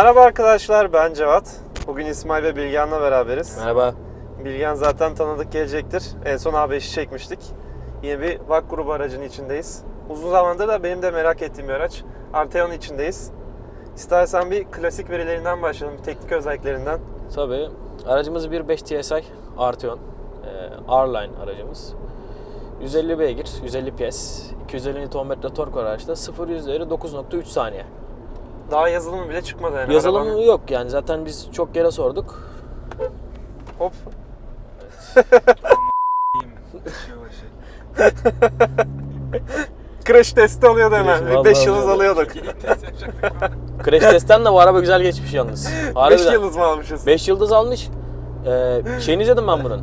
Merhaba arkadaşlar ben Cevat. Bugün İsmail ve Bilgehan'la beraberiz. Merhaba. Bilgehan zaten tanıdık gelecektir. En son A5'i çekmiştik. Yine bir VAK grubu aracının içindeyiz. Uzun zamandır da benim de merak ettiğim bir araç. Arteon içindeyiz. İstersen bir klasik verilerinden başlayalım, bir teknik özelliklerinden. Tabii. Aracımız bir 5 TSI Arteon. Ee, R-Line aracımız. 150 beygir, 150 PS, 250 Nm tork araçta. 0 yüzleri 9.3 saniye. Daha yazılımı bile çıkmadı yani Yazılımı arabanın. yok yani zaten biz çok kere sorduk. Hop. Crash testi alıyordu hemen. Vallahi 5 yıldız alıyorduk. Crash testten de bu araba güzel geçmiş yalnız. 5 Harbiden. yıldız mı almışız? 5 yıldız almış. Ee, şeyini izledim ben bunun.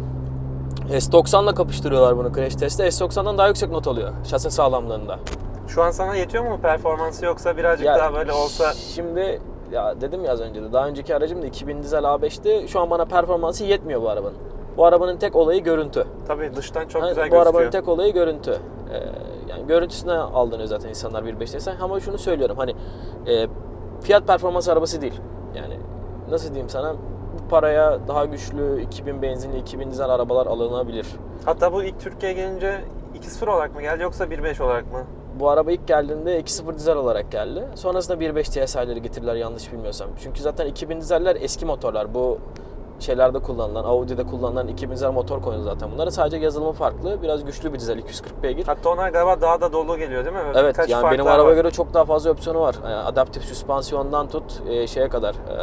S90'la kapıştırıyorlar bunu crash testte. S90'dan daha yüksek not alıyor şase sağlamlığında. Şu an sana yetiyor mu performansı yoksa birazcık Ya, daha böyle olsa Şimdi ya dedim ya az önce de daha önceki aracım da 2000 dizel A5'ti. Şu an bana performansı yetmiyor bu arabanın. Bu arabanın tek olayı görüntü. tabii dıştan çok Hani güzel bu gözüküyor. arabanın tek olayı görüntü. Ee, yani görüntüsüne aldanıyor zaten insanlar 1.5 desen. Ama şunu söylüyorum hani e, fiyat performans arabası değil. Yani nasıl diyeyim sana bu paraya daha güçlü 2000 benzinli 2000 dizel arabalar alınabilir. Hatta bu ilk Türkiye'ye gelince 2.0 olarak mı geldi yoksa 1.5 olarak mı? Bu araba ilk geldiğinde 2.0 dizel olarak geldi. Sonrasında 1.5 TSI'leri getirdiler yanlış bilmiyorsam. Çünkü zaten 2000 dizeller eski motorlar. Bu şeylerde kullanılan, Audi'de kullanılan 2000 dizel motor koydu zaten bunlara. Sadece yazılımı farklı. Biraz güçlü bir dizel 240 beygir. Hatta onlar galiba daha da dolu geliyor değil mi? Böyle Evet birkaç yani benim arabaya var. göre çok daha fazla opsiyonu var. Yani adaptif süspansiyondan tut e, şeye kadar e,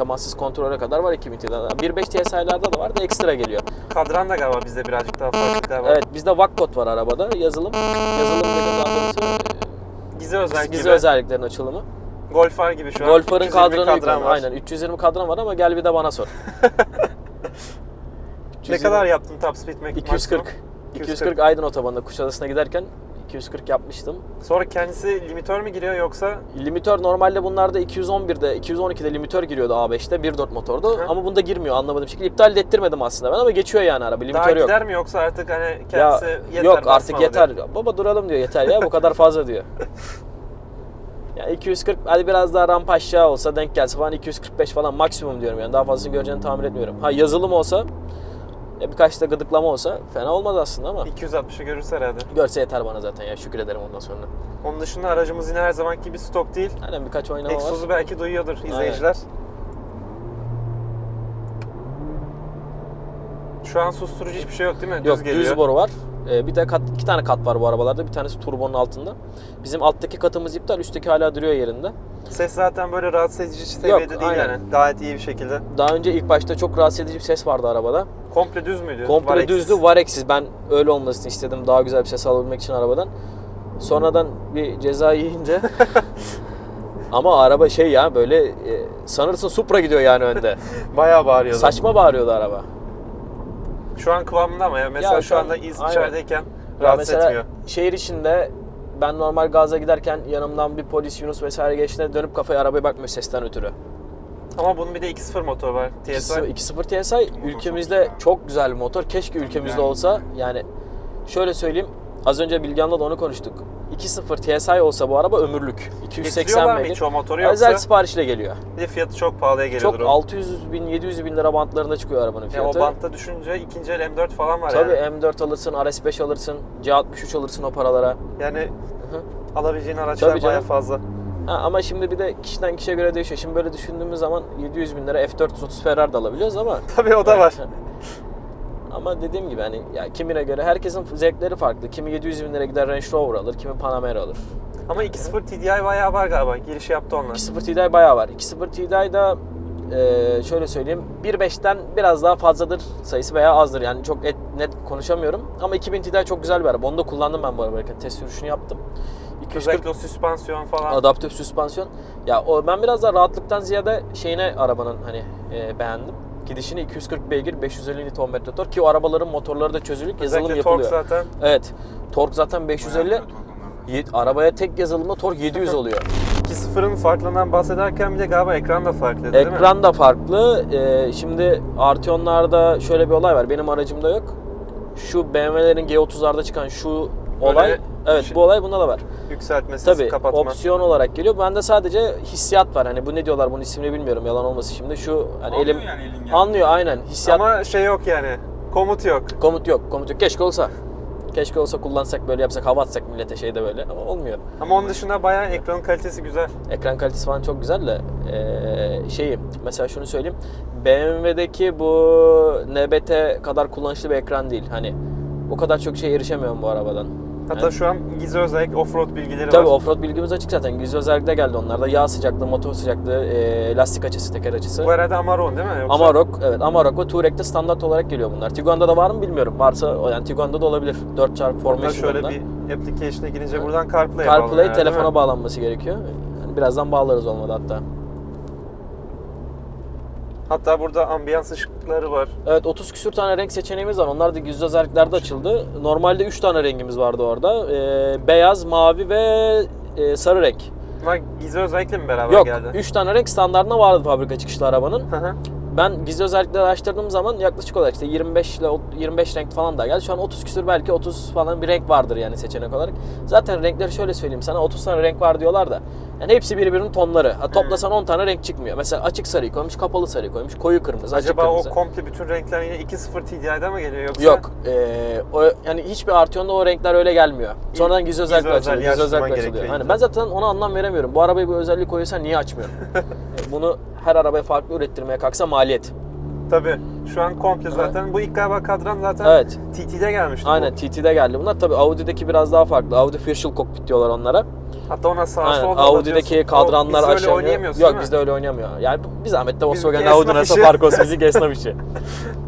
temassız kontrole kadar var 2000'de. 1.5 TSI'larda da var da ekstra geliyor. Kadran da galiba bizde birazcık daha farklı galiba. Evet bizde kod var arabada yazılım. Yazılım dedim daha doğrusu e, Gizli özellik gizli gibi. özelliklerin açılımı. Golf R gibi şu an. Golfar'ın 320 kadranı kadran var. Aynen 320 kadran var ama gel bir de bana sor. Ne 320 kadar yaptın top speed max- 240. maksimum? 240 Aydın otobanında Kuşadası'na giderken 240 yapmıştım. Sonra kendisi limitör mü giriyor yoksa Limitör normalde bunlarda 211'de, 212'de limitör giriyordu A5'te 1.4 motorda Hı. ama bunda girmiyor anlamadığım şekilde. İptal ettirmedim aslında ben ama geçiyor yani araba. daha Limitör yok. gider mi yoksa artık hani Ya kendisi yeter yok artık yeter. diyor? Baba duralım diyor yeter ya bu kadar fazla diyor. Ya 240 hadi biraz daha rampa aşağı olsa denk gelse falan 245 falan maksimum diyorum yani daha fazlasını göreceğini tahmin etmiyorum. Ha yazılım olsa ya birkaç da gıdıklama olsa fena olmaz aslında ama 260'ı görürse herhalde. görse yeter bana zaten ya şükrederim ondan sonra. Onun dışında aracımız yine her zamanki gibi stok değil. Aynen birkaç oynama var. Egzozu belki duyuyordur izleyiciler. Şu an susturucu hiçbir şey yok değil mi? Yok düz geliyor. düz boru var. Ee, bir de kat, iki tane kat var bu arabalarda. Bir tanesi turbonun altında. Bizim alttaki katımız iptal, üstteki hala duruyor yerinde. Ses zaten böyle rahatsız edici seviyede değil aynen. yani. Gayet iyi bir şekilde. Daha önce ilk başta çok rahatsız edici bir ses vardı arabada. Komple düz müydü? Komple Vareksiz. düzdü, var eksiz. Ben öyle olmasını istedim. Daha güzel bir ses alabilmek için arabadan. Sonradan bir ceza yiyince ama araba şey ya böyle e, sanırsın Supra gidiyor yani önde. Bayağı bağırıyordu. Saçma bağırıyordu araba. Şu an kıvamında ama ya mesela Ya şu, şu an- anda iz aynen. içerideyken Ya rahatsız mesela etmiyor. şehir içinde ben normal gaza giderken yanımdan bir polis Yunus vesaire geçtiğinde dönüp kafaya arabaya bakmıyor sesten ötürü. Ama bunun bir de 2.0 motor var. TSI. 2.0 TSI ülkemizde çok güzel bir motor. Keşke ülkemizde olsa. Yani şöyle söyleyeyim. Az önce Bilgehan'la da onu konuştuk. 2.0 TSI olsa bu araba ömürlük. 280 Getiriyorlar mı beygir. hiç o motoru yoksa Özel siparişle geliyor. bir de fiyatı çok pahalıya geliyordur Çok o. 600 bin 700 bin lira bantlarında çıkıyor arabanın Ya fiyatı. o bantta düşünce ikinci el M4 falan var Tabii yani. M4 alırsın, RS5 alırsın, C63 alırsın o paralara. Yani Hı hı. alabileceğin araçlar bayağı fazla. Ha, ama şimdi bir de kişiden kişiye göre değişiyor. Şimdi böyle düşündüğümüz zaman 700 bin lira F430 Ferrari de alabiliyoruz ama Tabii o da var. Ama dediğim gibi hani ya kimine göre herkesin zevkleri farklı. Kimi 700 bin lira gider Range Rover alır, kimi Panamera alır. Ama 2.0 TDI bayağı var galiba. Giriş yaptı onlar. 2.0 TDI bayağı var. 2.0 TDI'da e, şöyle söyleyeyim 1.5'ten biraz daha fazladır sayısı veya azdır. Yani çok et, net konuşamıyorum. Ama 2000 TDI çok güzel bir araba. Onu da kullandım ben bu arabayı. Test sürüşünü yaptım. 240 Özellikle o süspansiyon falan. adaptif süspansiyon. Ya o ben biraz da rahatlıktan ziyade şeyine arabanın hani e, beğendim. Gidişini 240 beygir 550 Nm tork ki o arabaların motorları da çözülük yazılım Özellikle tork yapılıyor. zaten. Evet. Tork zaten 550. Ye- Arabaya tek yazılımda tork 700 oluyor. 2.0'ın farklarından bahsederken bir de galiba ekran da farklı değil mi? Ekran da farklı. Ee, şimdi Arteon'larda şöyle bir olay var. Benim aracımda yok. Şu BMW'lerin G30'larda çıkan şu olay evet şey- bu olay bunda da var. Yükseltmesi, Tabii kapatma. opsiyon olarak geliyor. Bende sadece hissiyat var. Hani bu ne diyorlar bunun ismini bilmiyorum. Yalan olmasın şimdi. Şu hani Anlıyor elim yani elin geldiğini. anlıyor aynen. Hissiyat Ama şey yok yani. Komut yok. komut yok. Komut yok. Keşke olsa. Keşke olsa kullansak böyle yapsak hava atsak millete şeyde böyle ama olmuyor. Ama onun dışında bayağı ekranın kalitesi güzel. Ekran kalitesi falan çok güzel de eee, şeyi mesela şunu söyleyeyim. BMW'deki bu NBT kadar kullanışlı bir ekran değil. Hani o kadar çok şey erişemiyorum bu arabadan. Hatta Yani- şu an gizli özellik offroad bilgileri Tabii var. offroad bilgimiz açık zaten. Gizli özellikle geldi onlarda. Yağ sıcaklığı, motor sıcaklığı, eee, lastik açısı, teker açısı. Bu herhalde Amarok değil mi? Yoksa Amarok, evet Amarok ve Touareg'de standart olarak geliyor bunlar. Tiguan'da da var mı bilmiyorum. Varsa o yani Tiguan'da da olabilir. 4 çarpı Hatta Formation şöyle bir application'a girince buradan CarPlay'e CarPlay bağlanıyor, değil telefona bağlanması gerekiyor. Yani birazdan bağlarız olmadı hatta. Hatta burada ambiyans ışıkları var. Evet 30 küsür tane renk seçeneğimiz var. Onlar da gizli özelliklerde açıldı. Normalde 3 tane rengimiz vardı orada. Ee, beyaz, mavi ve e, sarı renk. Bunlar gizli özellikle mi beraber Yok geldi? 3 tane renk standartına vardı fabrika çıkışlı arabanın. Hı hı. Ben gizli özellikleri araştırdığım zaman yaklaşık olarak işte 25 ile ot- 25 renk falan da geldi. Şu an 30 küsür belki 30 falan bir renk vardır yani seçenek olarak. Zaten renkleri şöyle söyleyeyim sana 30 tane renk var diyorlar da. Yani hepsi birbirinin tonları. Ha, toplasan 10 tane renk çıkmıyor. Mesela açık sarıyı koymuş, kapalı sarıyı koymuş, koyu kırmızı, açık Acaba kırmızı. o komple bütün renkler yine 2.0 TDI'de mi geliyor yoksa? Yok. Ee, o, yani hiçbir Arteon'da o renkler öyle gelmiyor. Sonradan gizli özellik gizli açılıyor. özelliği Gizli özellik açtırman açılıyor. Hani ben zaten ona anlam veremiyorum. Bu arabaya bir özellik koyuyorsan niye açmıyorsun? E, Bunu her arabaya farklı ürettirmeye kalksa maliyet. Tabii. Şu an komple zaten. Bu ilk galiba kadran zaten Evet. TT'de gelmişti. Aynen bu. TT'de geldi bunlar. Tabii Audi'deki biraz daha farklı. Audi Virtual Cockpit diyorlar onlara. Hatta ona sağ Aynen. sol Audi'deki kadranlar Biz öyle aşağı oynayamıyoruz Yok bizde öyle oynamıyor. Yani bir zahmet de Volkswagen Audi nasıl fark olsun bizimki esnaf işi.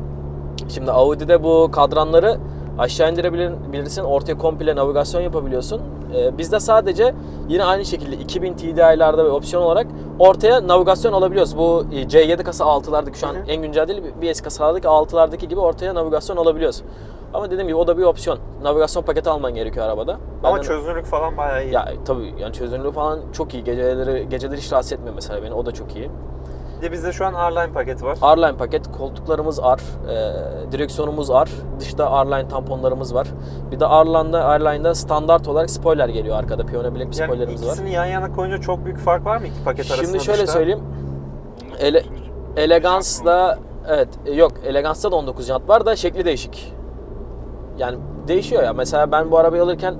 Şimdi Audi'de bu kadranları aşağı indirebilirsin. Ortaya komple navigasyon yapabiliyorsun. Ee, bizde sadece yine aynı şekilde 2000 TDI'larda ve opsiyon olarak ortaya navigasyon alabiliyoruz. Bu e, C7 kasa 6'lardaki şu an Hı hı. en güncel değil bir eski kasalardaki 6'lardaki gibi ortaya navigasyon alabiliyoruz. Ama dediğim gibi o da bir opsiyon. Navigasyon paketi alman gerekiyor arabada. Ama Benden- çözünürlük falan bayağı iyi. ya tabii yani çözünürlüğü falan çok iyi. Geceleri geceleri hiç rahatsız etmiyor mesela beni. O da çok iyi. Bir de bizde şu an R-Line paketi var. R-Line paket, koltuklarımız R, e, direksiyonumuz R, dışta R-Line tamponlarımız var. Bir de R-Line'da, R-Line'da standart olarak spoiler geliyor arkada. Piyano bilek bir Yani spoilerimiz var. ikisini yan yana koyunca çok büyük fark var mı iki paket arasında? Şimdi şöyle dışta? söyleyeyim. Ele, Elegans'da evet e, yok Elegans'ta da 19 jant var da şekli değişik. Yani değişiyor ya. Mesela ben bu arabayı alırken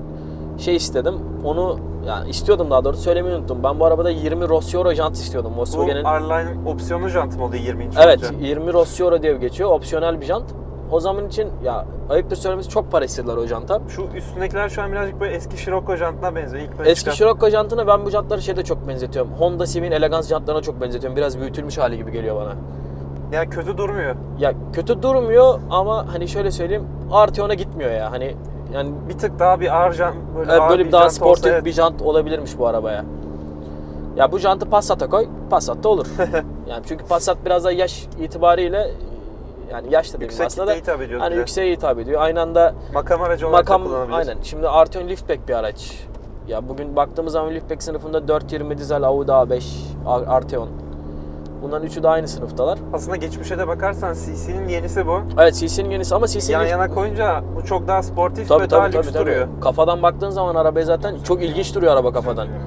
şey istedim. Onu yani istiyordum daha doğrusu söylemeyi unuttum. Ben bu arabada 20 Rossioro jant istiyordum Bu Volkswagen'in. R-Line opsiyonu jant mı oluyor 20 inç Evet olunca? 20 Rossioro diye geçiyor. Opsiyonel bir jant. O zaman için ya ayıptır söylemesi çok para istediler o janta. Şu üstündekiler şu an birazcık böyle eski Scirocco jantına benziyor. İlk böyle Eski çıkan. Scirocco jantını ben bu jantları şeyde çok benzetiyorum. Honda Civic'in Elegance jantlarına çok benzetiyorum. Biraz büyütülmüş hali gibi geliyor bana. Yani kötü durmuyor. Ya kötü durmuyor ama hani şöyle söyleyeyim Arteon'a gitmiyor ya. Hani yani Bir tık daha bir ağır jant böyle, evet, böyle bir daha sportif olsa evet. bir jant olabilirmiş bu arabaya. Ya bu jantı Passat'a koy, Passat'ta olur. yani çünkü Passat biraz da yaş itibariyle yani yaş da Yüksek aslında da hitap ediyor. hani yükseğe hitap ediyor. Aynı anda Makam aracı olarak makam aynen. Şimdi Arteon Liftback bir araç. Ya bugün baktığımız zaman Liftback sınıfında 420 dizel Audi A5 Ar- Arteon. Bunların üçü de aynı sınıftalar. Aslında geçmişe de bakarsan CC'nin yenisi bu. Evet CC'nin yenisi ama CC'nin Yan yana koyunca bu çok daha sportif Tabii ve daha tabii lüks tabii, tabii. duruyor. Kafadan baktığın zaman arabaya zaten çok ilginç duruyor araba kafadan.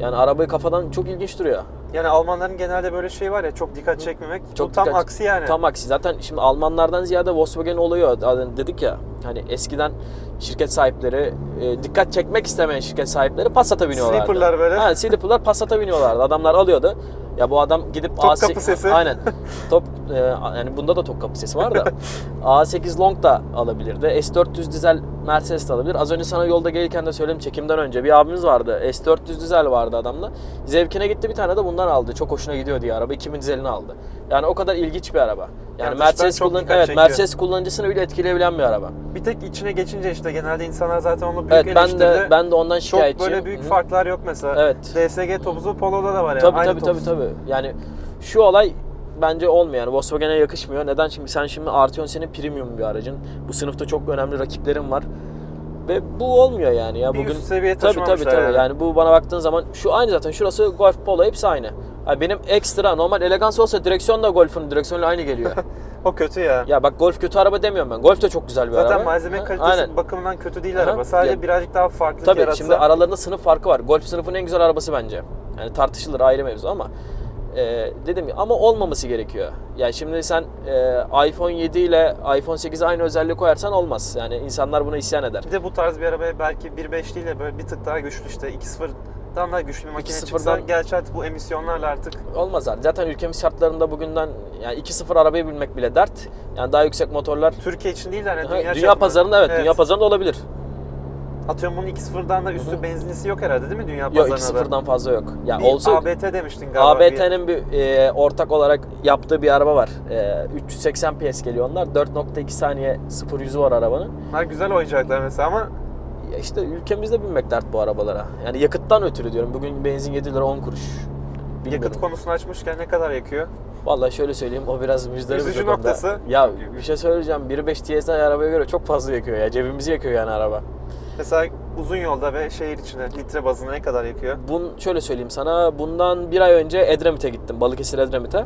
Yani arabayı kafadan çok ilginç duruyor. Yani Almanların genelde böyle şey var ya çok dikkat çekmemek. Çok bu tam dikkat- aksi yani. Tam aksi. Zaten şimdi Almanlardan ziyade Volkswagen oluyor. Zaten Dedik ya hani eskiden şirket sahipleri e, dikkat çekmek istemeyen şirket sahipleri Passat'a biniyorlardı. Sleeper'lar böyle. Ha, sleeper'lar Passat'a biniyorlardı. Adamlar alıyordu. Ya bu adam gidip Top A8 kapı sesi. Aynen. Top e, yani bunda da top kapı sesi var da. A8 Long da alabilirdi. S400 dizel Mercedes de alabilir. Az önce sana yolda gelirken de söyledim çekimden önce. Bir abimiz vardı. S400 dizel vardı adamda. Zevkine gitti bir tane de bundan aldı. Çok hoşuna gidiyor diye araba. 2000 dizelini aldı. Yani o kadar ilginç bir araba. Yani, Mercedes çok kullan evet çekiyor. Mercedes kullanıcısını bile etkileyebilen bir araba. Bir tek içine geçince işte genelde insanlar zaten onu büyük Evet ben de ben de ondan çok şikayetçiyim. böyle büyük Hı hı. farklar yok mesela. Evet. DSG topuzu Polo'da da var yani. Tabii Aynı tabii tabii tabii. Yani şu olay bence olmuyor yani Volkswagen'e yakışmıyor. Neden şimdi sen şimdi Arteon senin premium bir aracın. Bu sınıfta çok önemli rakiplerin var. Ve bu olmuyor yani ya Bir bugün. üst seviye Tabii tabii tabii. yani. Yani. bu bana baktığın zaman şu aynı zaten şurası Golf Polo hepsi aynı. Yani benim ekstra normal elegans olsa direksiyon da Golf'un direksiyonla aynı geliyor. O kötü ya. Ya bak Golf kötü araba demiyorum ben. Golf de çok güzel bir Zaten araba. malzeme Ha, kalitesi Aynen. bakımından kötü değil Aha. araba. Sadece Ya- birazcık daha farklı Tabii yaratsa. şimdi aralarında sınıf farkı var. Golf sınıfının en güzel arabası bence. Yani tartışılır ayrı mevzu ama e, dedim ya ama olmaması gerekiyor. Yani şimdi sen e, iPhone 7 ile iPhone 8'e aynı özelliği koyarsan olmaz. Yani insanlar buna isyan eder. Bir de bu tarz bir arabaya belki 1.5 değil de böyle bir tık daha güçlü işte 2.0'dan daha güçlü bir makine 2.0'dan çıksa gerçi artık bu emisyonlarla artık Olmaz abi. Zaten ülkemiz şartlarında bugünden yani 2.0 arabayı bilmek bile dert. Yani daha yüksek motorlar Türkiye için değil de hani Ha, dünya, dünya, çapında. pazarında evet, dünya pazarında olabilir. Atıyorum bunun 2.0'dan da üstü Hı hı. benzinlisi yok herhalde değil mi dünya Yok pazarında? 2.0'dan fazla yok. Ya Bir olsa ABT demiştin galiba. bir- ABT'nin bir e, ortak olarak yaptığı bir araba var. E, 380 PS geliyor onlar. 4.2 saniye 0 yüzü var arabanın. Bunlar güzel oyuncaklar mesela ama Ya işte ülkemizde binmek dert bu arabalara. Yani yakıttan ötürü diyorum. Bugün benzin 7 lira 10 kuruş. Bilmiyorum. yakıt konusunu açmışken ne kadar yakıyor? Vallahi şöyle söyleyeyim o biraz Üzücü bir noktası. Ya bir şey söyleyeceğim. 1.5 TSI arabaya göre çok fazla yakıyor ya. Cebimizi yakıyor yani araba. Mesela uzun yolda ve şehir içine litre bazında ne kadar yakıyor? Bun şöyle söyleyeyim sana. Bundan bir ay önce Edremit'e gittim. Balıkesir Edremit'e.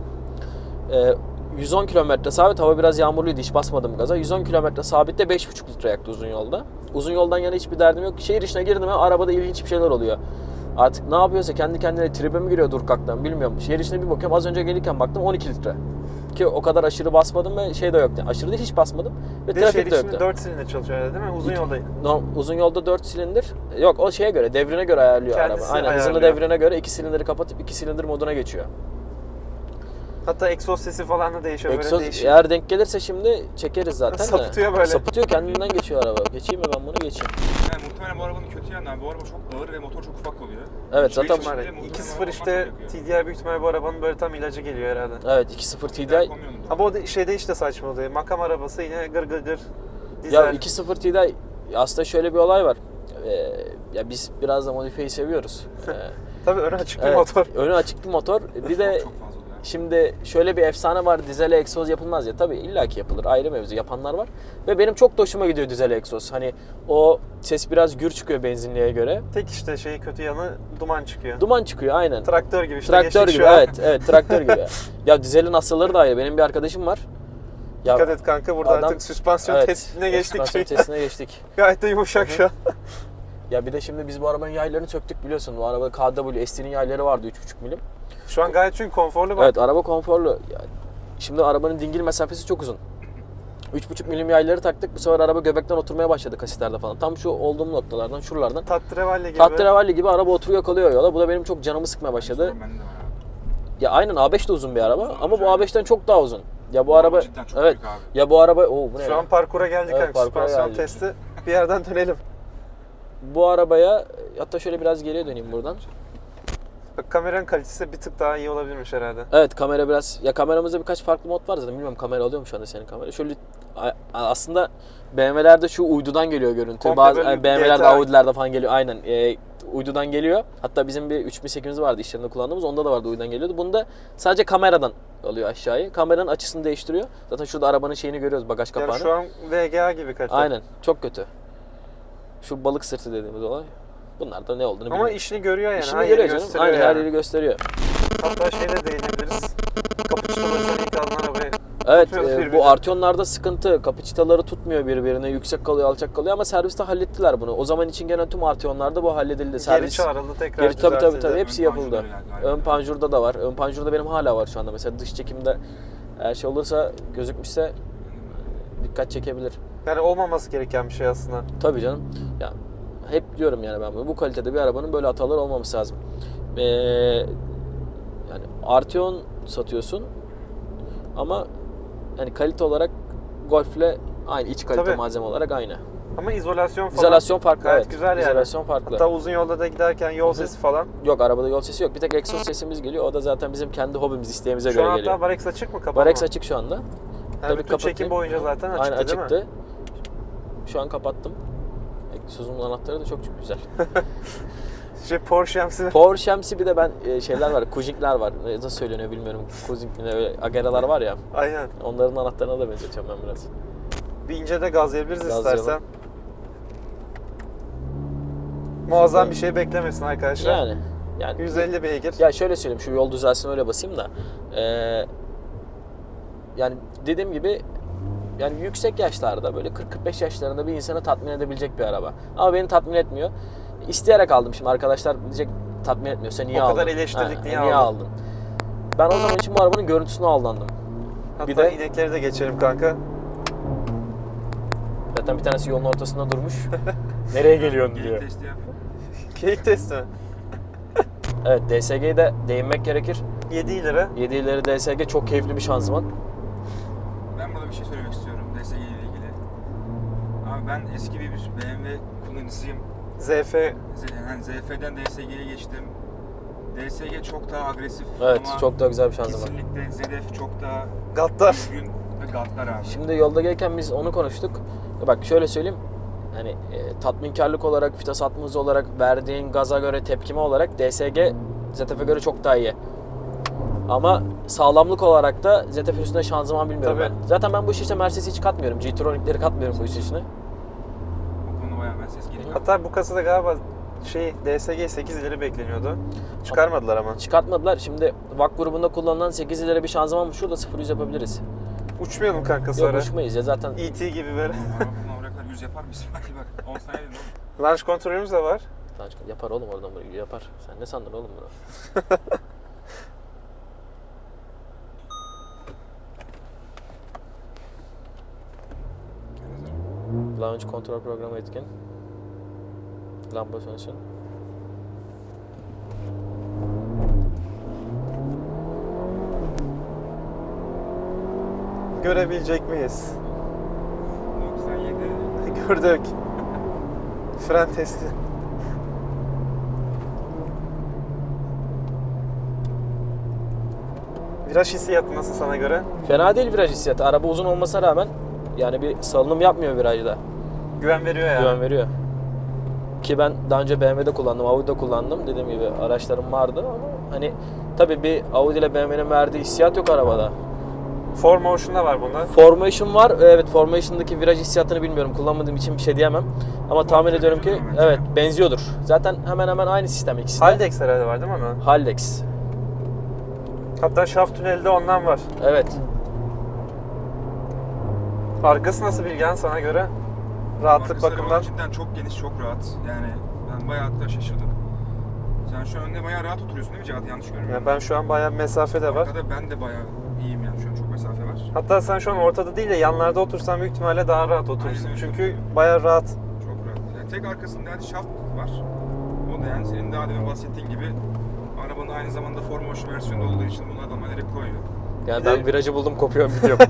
Ee, 110 kilometre sabit. Hava biraz yağmurluydu. Hiç basmadım gaza. 110 kilometre sabitte 5,5 litre yaktı uzun yolda. Uzun yoldan yana hiçbir derdim yok. Şehir içine girdim mi arabada ilginç bir şeyler oluyor. Artık ne yapıyorsa kendi kendine tribe mi giriyor durkaktan bilmiyorum. Şehir içine bir bakıyorum. Az önce gelirken baktım 12 litre. Ki o kadar aşırı basmadım ve şey de yoktu. Aşırı değil hiç basmadım. Ve Bir de trafik de yoktu. 4 silindir çalışıyor herhalde değil mi? Uzun yolda. No, uzun yolda 4 silindir. Yok o şeye göre, devrine göre ayarlıyor Kendisi araba. Aynen hızını ayarlıyor. devrine göre 2 silindiri kapatıp 2 silindir moduna geçiyor. Hatta egzoz sesi falan da değişiyor. Egzoz böyle değişik. eğer denk gelirse şimdi çekeriz zaten de. Sapıtıyor böyle. Sapıtıyor kendinden geçiyor araba. Geçeyim mi ben bunu geçeyim. Yani muhtemelen bu arabanın kötü yanı bu araba çok ağır ve motor çok ufak oluyor. Evet zaten İhtimalle. Muhtemelen 2.0 araba işte. TDI büyük ihtimalle bu arabanın böyle tam ilacı geliyor herhalde. evet 2.0 TDI. Ama o da- şeyde işte saçma oluyor. Makam arabası yine gır gır gır. Dizel. Ya 2.0 TDI aslında şöyle bir olay var. Ee, ya biz biraz da modifiyeyi seviyoruz. Ee, Tabii önü açık bir evet, motor. Önü açık bir motor. Bir de çok fazla. Şimdi şöyle bir efsane var. Dizele egzoz yapılmaz ya. Tabii illaki yapılır. Ayrı mevzu. Yapanlar var. Ve benim çok da hoşuma gidiyor dizele egzoz. Hani o ses biraz gür çıkıyor benzinliğe göre. Tek işte şeyi kötü yanı duman çıkıyor. Duman çıkıyor aynen. Traktör gibi işte. traktör gibi evet. Evet traktör gibi. ya dizelin asılları da ayrı. Benim bir arkadaşım var. Ya, Dikkat et kanka burada adam- artık süspansiyon evet, testine geçtik. süspansiyon testine geçtik. Gayet de yumuşak şu an. Ya bir de şimdi biz bu arabanın yaylarını söktük biliyorsun. Bu arabada KW ST'nin yayları vardı 3.5 milim. Şu an gayet çünkü konforlu bak. Evet araba konforlu. Yani şimdi arabanın dingil mesafesi çok uzun. 3.5 milim yayları taktık. Bu sefer araba göbekten oturmaya başladı kasitlerde falan. Tam şu olduğum noktalardan, şuralardan. Tattrevalli gibi. Tahterevalli gibi araba oturuyor kalıyor yola. Bu da benim çok canımı sıkmaya başladı. Ya aynen A5 de uzun bir araba Uzun, ama bu güzel. A5'ten çok daha uzun. Ya bu, Bu araba evet. büyük abi. Ya bu araba o bu ne Şu ya? an parkura geldik Evet, kanka. parkura geldik. testi. Bir yerden dönelim. Bu arabaya hatta şöyle biraz geriye döneyim buradan. Bak kameranın kalitesi bir tık daha iyi olabilirmiş herhalde. Evet kamera biraz ya kameramızda birkaç farklı mod var zaten bilmiyorum kamera alıyor mu şu anda senin kamera. Şöyle aslında BMW'lerde şu uydudan geliyor görüntü. Komple Bazı yani BMW'lerde GTA. Audi'lerde falan geliyor aynen. E, uydudan geliyor. Hatta bizim bir 3800 vardı iş yerinde kullandığımız. Onda da vardı uydudan geliyordu. Bunda sadece kameradan alıyor aşağıyı. Kameranın açısını değiştiriyor. Zaten şurada arabanın şeyini görüyoruz bagaj kapağını. Yani şu an VGA gibi kalite. Aynen çok kötü. Şu balık sırtı dediğimiz olay. Bunlar da ne olduğunu Ama bilmiyorum. işini görüyor yani. İşini her görüyor canım. Aynen her yani. yeri gösteriyor. Hatta şeyde değinebiliriz. Kapuçtaları sen ilk arabayı. Evet e, bu Arteon'larda sıkıntı. Kapıçitaları tutmuyor birbirine. Yüksek kalıyor, alçak kalıyor ama serviste hallettiler bunu. O zaman için gelen tüm Arteon'larda bu halledildi. Geri Servis çağrıldı tekrar Geri tabii tabii tabii hepsi yapıldı. galiba. Ön panjurda da var. Ön panjurda benim hala var şu anda. Mesela dış çekimde eğer şey olursa gözükmüşse dikkat çekebilir. Yani olmaması gereken bir şey aslında. Tabii canım. Hep diyorum yani ben bunu. Bu kalitede bir arabanın böyle hatalar olmaması lazım. Ee, yani Arteon satıyorsun ama yani kalite olarak Golf'le aynı iç kalite Tabii. malzeme olarak aynı. Ama izolasyon falan. İzolasyon farklı evet. güzel yani. İzolasyon farklı. Hatta uzun yolda da giderken yol sesi falan. Yok arabada yol sesi yok. Bir tek egzoz sesimiz geliyor. O da zaten bizim kendi hobimiz, isteğimize Şu göre an geliyor. hatta Varex açık mı kapalı Varex mı? açık şu anda. Yani Tabii bütün çekim boyunca zaten açıktı Aynen değil mi? açıktı. Şu an kapattım. Egzozun anahtarı da çok çok güzel. Şey Porsche'msi. Power Shams'i bir de ben e, şeyler var, Kujik'ler var. Nasıl söyleniyor bilmiyorum. Kujik mi ne öyle Ageralar var ya. Aynen. Onların anahtarına da benzeteceğim ben biraz. Bir ince de gazlayabiliriz Gazlayalım. istersen. Muazzam bir şey beklemesin arkadaşlar. Yani yani 150 beygir. ya şöyle söyleyeyim şu yol düzelsin öyle basayım da. E, yani dediğim gibi yani yüksek yaşlarda böyle 40-45 yaşlarında bir insanı tatmin edebilecek bir araba. Ama beni tatmin etmiyor. İsteyerek aldım şimdi arkadaşlar diyecek tatmin etmiyorsa niye O aldın? kadar eleştirdik, Ha, niye niye aldın? aldın? Ben o zaman için bu arabanın görüntüsüne aldandım. Hatta Bir de- inekleri de geçelim kanka. Zaten bir tanesi yolun ortasında durmuş. Nereye geliyorsun Geyik diyor. testi yap. Keyik testi mi? Evet DSG'ye de değinmek gerekir. 7 lira. 7 ileri DSG çok keyifli bir şanzıman. Bir şey söylemek istiyorum DSG ile ilgili. Abi ben eski bir BMW kullanıcısıyım. ZF Z- Yani ZF'den DSG'ye geçtim. DSG çok daha agresif Evet ama çok da güzel bir şanzıman. kesinlikle ZF çok daha Gattar. düzgün ve gatlar abi. Şimdi yolda gelirken biz onu konuştuk. Bak şöyle söyleyeyim. Hani e, tatminkarlık olarak, vites atma hızı olarak, verdiğin gaza göre tepkime olarak DSG ZF'e göre çok daha iyi. Ama sağlamlık olarak da ZF üstünde şanzıman bilmiyorum Tabii. ben. Zaten ben bu işe Mercedes'i hiç katmıyorum. G-Tronic'leri katmıyorum bu iş içine. O konu bayağı ben ses geliyor. Hatta bu kasada galiba şey DSG 8 ileri bekleniyordu. Çıkarmadılar ama. Çıkartmadılar. Şimdi VAK grubunda kullanılan 8 ileri bir şanzıman bu. Şurada 0 100 yapabiliriz. Uçmayalım kanka Yok sonra. uçmayız ya zaten. ET gibi böyle. Kadar 100 yapar mı İsmail bak 10 saniye. Launch kontrolümüz de var. Yapar oğlum oradan buraya yapar. Sen ne sandın oğlum bunu? Launch kontrol programı etkin. Lamba sönsün. Görebilecek miyiz? 97 Gördük. Fren testi. Viraj hissiyatı nasıl sana göre? Fena değil viraj hissiyatı. Araba uzun olmasına rağmen yani bir salınım yapmıyor virajda. Güven veriyor yani. Güven veriyor. Ki ben daha önce BMW'de kullandım, Audi'de kullandım. Dediğim gibi araçlarım vardı ama hani tabii bir Audi ile BMW'nin verdiği hissiyat yok arabada. Four Motion'da var bunda. Formation var. Evet Formation'daki viraj hissiyatını bilmiyorum. Kullanmadığım için bir şey diyemem. Ama tahmin ediyorum ki evet benziyordur. Zaten hemen hemen aynı sistem ikisi de. Haldex herhalde var değil mi onun? Haldex. Hatta şaft tüneli de ondan var. Evet. Arkası nasıl Bilgen sana göre? Rahatlık araba bakımından. cidden çok geniş, çok rahat. Yani ben bayağı hatta şaşırdım. Sen şu an önde bayağı rahat oturuyorsun değil mi Cihat? Yanlış görmüyorum. Yani ben şu an bayağı mesafe de var. Arkada ben de bayağı iyiyim yani şu an çok mesafe var. Hatta sen şu an ortada değil de yanlarda otursan büyük ihtimalle daha rahat oturursun. Aynen. Çünkü bayağı rahat. Çok rahat. Yani tek arkasında yani şaft var. O da yani senin daha demin bahsettiğin gibi arabanın aynı zamanda Formotion versiyonu olduğu için bunu adamlar direkt koyuyor. Yani Bir ben virajı buldum kopuyorum gidiyorum.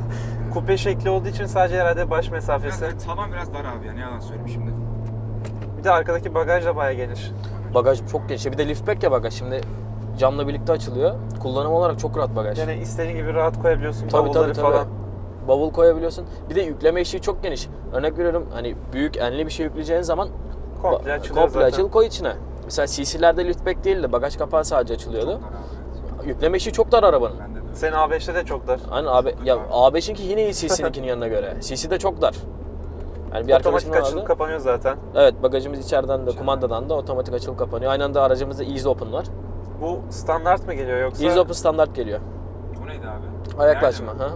Kupe şekli olduğu için sadece herhalde baş Biraz, mesafesi. yani tavan biraz dar abi yani yalan söyleyeyim şimdi. Bir de arkadaki bagaj da bayağı geniş. bagaj çok geniş. Bir de liftback ya bagaj. Şimdi camla birlikte açılıyor. Kullanım olarak çok rahat bagaj. Yani istediğin gibi rahat koyabiliyorsun Tabii bavulları tabii tabii. falan. Bavul koyabiliyorsun. Bir de yükleme işi çok geniş. Örnek veriyorum hani büyük enli bir şey yükleyeceğin zaman Komple açılıyor komple zaten. açıl koy içine. Mesela CC'lerde liftback değildi. Bagaj kapağı sadece açılıyordu. Çok dar abi. evet. Yükleme işi çok dar arabanın. Bende de. Senin A5'te de çok dar. Aynen abi ya A5'inki yine iyi CC'ninkinin yanına göre. CC de çok dar. Yani bir Otomatik açılıp vardı. kapanıyor zaten. Evet bagajımız içeriden de kumandadan da otomatik açılıp kapanıyor. Aynı anda aracımızda Easy Open var. Bu standart mı geliyor yoksa Easy Open standart geliyor. O neydi abi? Ayak Nerede açma, ha?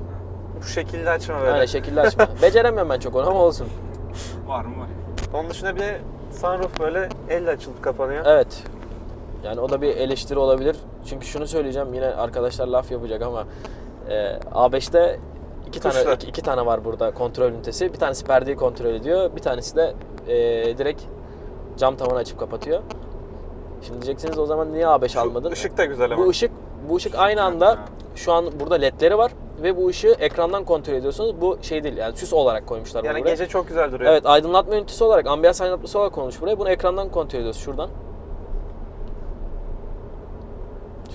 bu şekilde açma böyle? Aynen şekilli açma. Beceremiyorum ben çok onu ama olsun. Var mı var. Onun dışında bir de sunroof böyle elle açılıp kapanıyor. Evet. Yani o da bir eleştiri olabilir. Çünkü şunu söyleyeceğim yine arkadaşlar laf yapacak ama e, A5'te iki tane iki, iki tane var burada kontrol ünitesi. Bir tanesi perdeyi kontrol ediyor. Bir tanesi de e, direkt cam tavanı açıp kapatıyor. Şimdi diyeceksiniz o zaman niye A5 Şu almadın? ışık da güzel ama. Bu ışık bu ışık aynı anda şu an burada ledleri var ve bu ışığı ekrandan kontrol ediyorsunuz. Bu şey değil yani süs olarak koymuşlar bunu yani gece çok güzel duruyor. Evet aydınlatma ünitesi olarak, ambiyans aydınlatması olarak konmuş buraya. Bunu ekrandan kontrol ediyoruz şuradan.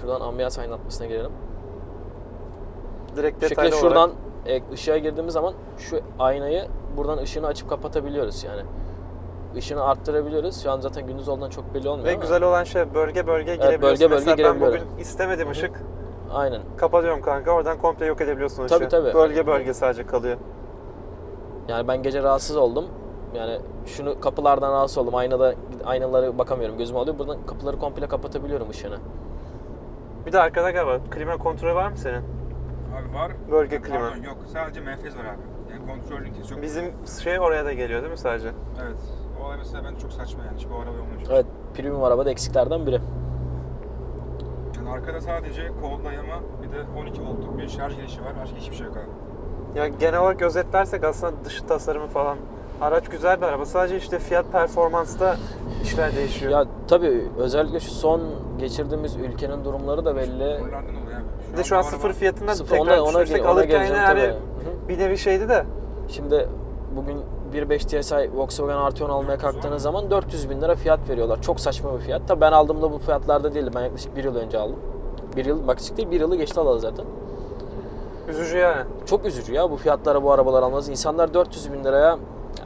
Şuradan ambiyans aydınlatmasına girelim. Direkt Bu detaylı şekilde olarak. şuradan e, ışığa girdiğimiz zaman şu aynayı buradan ışığını açıp kapatabiliyoruz yani. Işığını arttırabiliyoruz. Şu an zaten gündüz olduğundan çok belli olmuyor Ve ama. güzel olan şey bölge bölge Evet, girebiliyorsun. bölge bölge Mesela ben girebiliyorum. bugün istemedim ışık. Aynen. Kapatıyorum kanka oradan komple yok edebiliyorsun ışığı. Tabii, tabii. Bölge bölge sadece kalıyor. Yani ben gece rahatsız oldum. Yani şunu kapılardan rahatsız oldum. Aynada aynalara bakamıyorum. Gözüm alıyor. Buradan kapıları komple kapatabiliyorum ışığını. Bir de arkada galiba klima kontrolü var mı senin? Abi var. Bölge Ha, klima. Pardon yok. Sadece menfez var abi. Yani kontrol ünitesi yok. Bizim şey oraya da geliyor değil mi sadece? Evet. O olay mesela ben çok saçma yani. Hiç bu araba olmuş. Evet, premium arabada eksiklerden biri. Yani arkada sadece kol dayama bir de 12 voltluk bir şarj girişi var. Başka hiçbir şey yok abi. Ya genel olarak özetlersek aslında dış tasarımı falan araç güzel bir araba. Sadece işte fiyat performansta işler değişiyor. Ya tabii özellikle şu son geçirdiğimiz ülkenin durumları da belli. Bir de şu an sıfır fiyatından Sıfır, tekrar ona- ona ona alırken yine hani. Hı bir nevi şeydi de Şimdi bugün 1.5 TSI Volkswagen Arteon almaya kalktığınız zaman 400 bin lira fiyat veriyorlar. Çok saçma bir fiyat. Tabii ben aldığımda bu fiyatlarda değildi. Ben yaklaşık bir yıl önce aldım. Bir yıl, yaklaşık değil bir yılı geçti alalı zaten. üzücü yani. Çok üzücü ya bu fiyatlara bu arabalar almaz. İnsanlar 400 bin liraya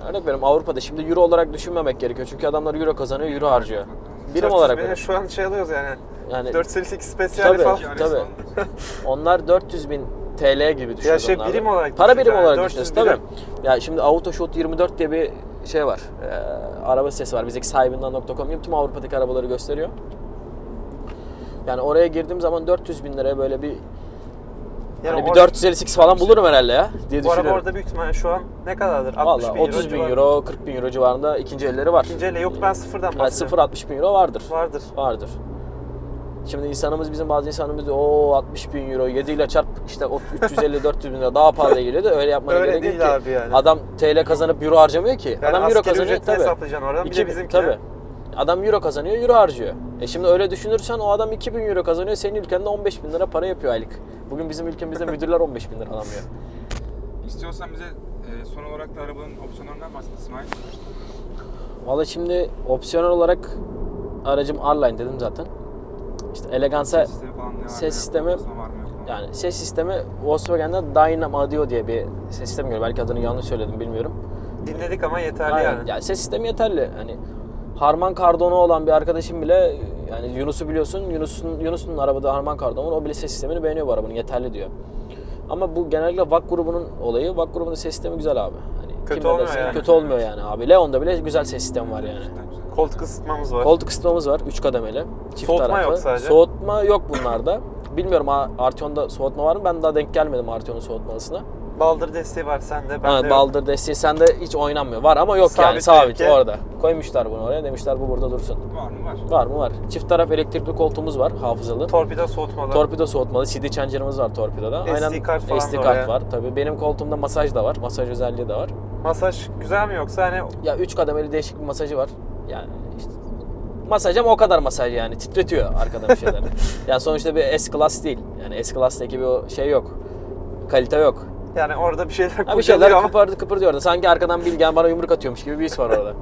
örnek veriyorum Avrupa'da şimdi euro olarak düşünmemek gerekiyor. Çünkü adamlar euro kazanıyor, euro harcıyor. Birim 400 olarak öyle. şu an şey alıyoruz yani. Yani 458 spesiyali Tabii. falan. Tabii. onlar 400 bin TL gibi düşünüyor şey, onlar da. birim olarak Para birimi yani, olarak 400 düşünüyorsun tabii. Ya şimdi Autoshot 24 diye bir şey var. Ee, araba sitesi var. Bizdeki sahibinden.com gibi tüm Avrupa'daki arabaları gösteriyor. Yani oraya girdiğim zaman 400 bin liraya böyle bir Yani hani bir orada- 458 falan bulurum herhalde ya diye Bu araba düşünüyorum. orada büyük ihtimalle şu an ne kadardır? 60 Valla bin 30 bin euro, 40 bin euro civarında ikinci elleri var. İkinci elle yok ben sıfırdan Yani bahsediyorum. 0-60 bin euro vardır. Vardır. Vardır. Şimdi insanımız bizim bazı insanımız diyor o 60 bin euro 7 ile çarp işte o 350-400 bin lira daha pahalı geliyor da öyle yapmana Öyle gerek yok değil ki. abi yani. Adam TL kazanıp euro harcamıyor ki. Yani Adam euro ücretini tabii. hesaplayacaksın oradan. Bir de 2000 bizimkine. tabii. Adam euro kazanıyor, euro harcıyor. E şimdi öyle düşünürsen o adam 2000 euro kazanıyor, senin ülkende 15 bin lira para yapıyor aylık. Bugün bizim ülkemizde müdürler 15 bin lira alamıyor. İstiyorsan bize e, son olarak da arabanın opsiyonlarından bahset İsmail. Valla şimdi opsiyonel olarak aracım R-Line dedim zaten. İşte elegansa Ses sistemi falan ne var? ses sistemi- yani ses sistemi Volkswagen'de Dynam Audio diye bir ses sistemi görüyor. Belki adını yanlış söyledim bilmiyorum. Dinledik ama yeterli Aynen. yani. Yani ses sistemi yeterli. Hani Harman Kardon'u olan bir arkadaşım bile yani Yunus'u biliyorsun. Yunus'un Yunus'un arabada Harman Kardon. O bile ses sistemini beğeniyor bu arabanın. Yeterli diyor. Ama bu genellikle VAK grubunun olayı. VAK grubunun ses sistemi güzel abi. Hani Kötü olmuyor yani. Kötü olmuyor yani abi. Leon'da bile güzel ses sistemi var yani. Koltuk ısıtmamız var. Koltuk ısıtmamız var 3 kademeli. Çift Soğutma taraflı. yok sadece. Soğutma yok bunlarda. Bilmiyorum ha, Arteon'da soğutma var mı? Ben daha denk gelmedim Arteon'un soğutmasına. Baldır desteği var sende. Ha, Bende yok. baldır desteği sende hiç oynanmıyor. Var ama yok yani Sabit sabit mevki. orada. Koymuşlar bunu oraya demişler bu burada dursun. Var mı var? Var mı var. Çift taraf elektrikli koltuğumuz var hafızalı. Torpido soğutmalı. Torpido soğutmalı. CD changer'ımız var torpidoda. SD kart falan SD kart oraya. var. Tabii benim koltuğumda masaj da var. Masaj özelliği de var. Masaj güzel mi yoksa hani Ya 3 kademeli değişik bir masajı var. Yani işte masaj ama o kadar masaj yani. Titretiyor arkadan bir şeyler. yani sonuçta bir S-Class değil. Yani S-Class'taki bir o şey yok. Kalite yok. Yani orada bir şeyler Ha bir şeyler ama kıpırdı kıpırdıyor orada. Sanki arkadan Bilgen bana yumruk atıyormuş gibi bir his var orada.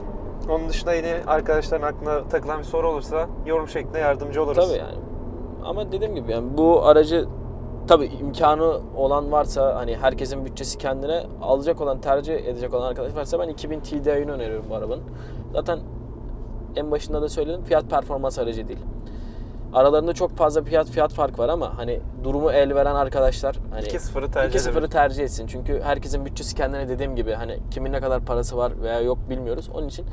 onun dışında yine arkadaşların aklına takılan bir soru olursa yorum şeklinde yardımcı oluruz. Tabii yani. Ama dediğim gibi yani bu aracı tabii imkanı olan varsa hani herkesin bütçesi kendine alacak olan tercih edecek olan arkadaş varsa ben 2000 TDI'ni öneriyorum bu arabanın. Zaten en başında da söyledim fiyat performans aracı değil. Aralarında çok fazla fiyat fiyat fark var ama hani durumu el veren arkadaşlar hani 2-0'ı tercih 2-0'ı edebilir. tercih etsin. Çünkü herkesin bütçesi kendine dediğim gibi hani kimin ne kadar parası var veya yok bilmiyoruz. Onun için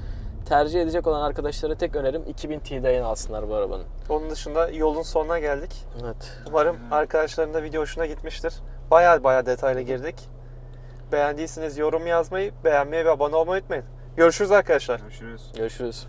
tercih edecek olan arkadaşlara tek önerim 2000 TDI'ni alsınlar bu arabanın. Onun dışında yolun sonuna geldik. Evet. Umarım arkadaşların da video hoşuna gitmiştir. Baya baya detaylı girdik. Beğendiyseniz yorum yazmayı, beğenmeyi ve abone olmayı unutmayın. Görüşürüz arkadaşlar. Görüşürüz. Görüşürüz.